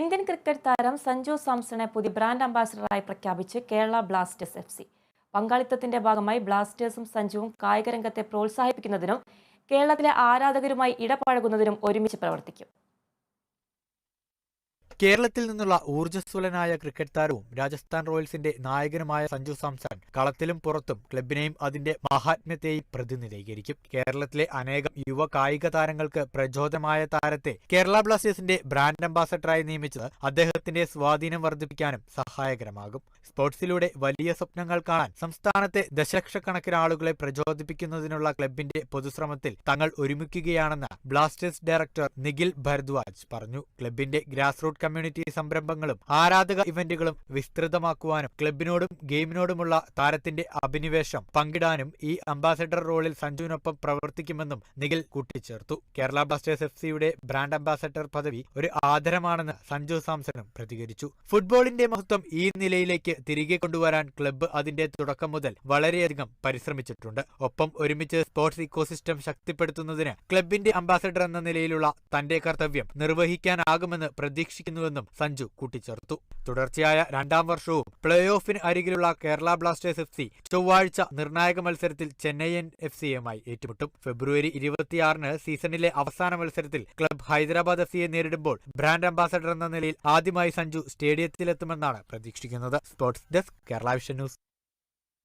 Indian cricket താരം സഞ്ജു സാംസണെ പുതിയ brand അംബാസിഡറായി പ്രഖ്യാപിച്ച് കേരള ബ്ലാസ്റ്റേഴ്സ് എഫ് സി. പങ്കാളിത്തത്തിന്റെ ഭാഗമായി ബ്ലാസ്റ്റേഴ്സും സഞ്ജുവും കായിക രംഗത്തെ പ്രോത്സാഹിപ്പിക്കുന്നതിനും കേരളത്തിലെ ആരാധകരുമായി ഇടപഴകുന്നതിനും ഒരുമിച്ച് പ്രവർത്തിക്കും. കേരളത്തിൽ നിന്നുള്ള ഊർജസ്വലനായ ക്രിക്കറ്റ് താരവും രാജസ്ഥാൻ റോയൽസിന്റെ നായകനുമായ സഞ്ജു സാംസൺ കളത്തിലും പുറത്തും ക്ലബിനെയും അതിന്റെ മഹാത്മ്യത്തെയും പ്രതിനിധീകരിക്കും. കേരളത്തിലെ അനേകം യുവ കായിക താരങ്ങൾക്ക് പ്രചോദനമായ താരത്തെ കേരള ബ്ലാസ്റ്റേഴ്സിന്റെ ബ്രാൻഡ് അംബാസഡറായി നിയമിച്ചത് അദ്ദേഹത്തിന്റെ സ്വാധീനം വർദ്ധിപ്പിക്കാനും സഹായകരമാകും. സ്പോർട്സിലൂടെ വലിയ സ്വപ്നങ്ങൾ കാണാൻ സംസ്ഥാനത്തെ ദശലക്ഷക്കണക്കിന് ആളുകളെ പ്രചോദിപ്പിക്കുന്നതിനുള്ള ക്ലബിന്റെ പൊതുശ്രമത്തിൽ തങ്ങൾ ഒരുമിക്കുകയാണെന്ന് ബ്ലാസ്റ്റേഴ്സ് ഡയറക്ടർ നിഖിൽ ഭരദ്വാജ് പറഞ്ഞു. ക്ലബിന്റെ ഗ്രാസ് റൂട്ട് കമ്മ്യൂണിറ്റി സംരംഭങ്ങളും ആരാധക ഇവന്റുകളും വിസ്തൃതമാക്കുവാനും ക്ലബിനോടും ഗെയിമിനോടുമുള്ള താരത്തിന്റെ അഭിനിവേശം പങ്കിടാനും ഈ അംബാസഡർ റോളിൽ സഞ്ജുവിനൊപ്പം പ്രവർത്തിക്കുമെന്നും നിഖിൽ കൂട്ടിച്ചേർത്തു. Kerala Blasters F brand ambassador പദവി ഒരു ആദരമാണെന്ന് സഞ്ജു സാംസണും പ്രതികരിച്ചു. ഫുട്ബോളിന്റെ മഹത്വം ഈ നിലയിലേക്ക് തിരികെ കൊണ്ടുവരാൻ ക്ലബ്ബ് അതിന്റെ തുടക്കം മുതൽ വളരെയധികം പരിശ്രമിച്ചിട്ടുണ്ട്. ഒപ്പം ഒരുമിച്ച് സ്പോർട്സ് ഇക്കോസിസ്റ്റം ശക്തിപ്പെടുത്തുന്നതിന് ക്ലബിന്റെ അംബാസഡർ എന്ന നിലയിലുള്ള തന്റെ കർത്തവ്യം നിർവഹിക്കാനാകുമെന്ന് പ്രതീക്ഷിക്കുന്നുവെന്നും സഞ്ജു കൂട്ടിച്ചേർത്തു. തുടർച്ചയായ രണ്ടാം വർഷവും പ്ലേ ഓഫിന് അരികിലുള്ള കേരള ബ്ലാസ്റ്റേഴ്സ് എഫ് സി ചൊവ്വാഴ്ച നിർണായക മത്സരത്തിൽ ചെന്നൈയൻ എഫ് സിയുമായി ഏറ്റുമുട്ടും. ഫെബ്രുവരി ഇരുപത്തിയാറിന് സീസണിലെ അവസാന മത്സരത്തിൽ ക്ലബ് ഹൈദരാബാദ് എഫ് സിയെ നേരിടുമ്പോൾ ബ്രാൻഡ് അംബാസഡർ എന്ന നിലയിൽ ആദ്യമായി സഞ്ജു സ്റ്റേഡിയത്തിലെത്തുമെന്നാണ് പ്രതീക്ഷിക്കുന്നത്. Sports desk Kerala vision news.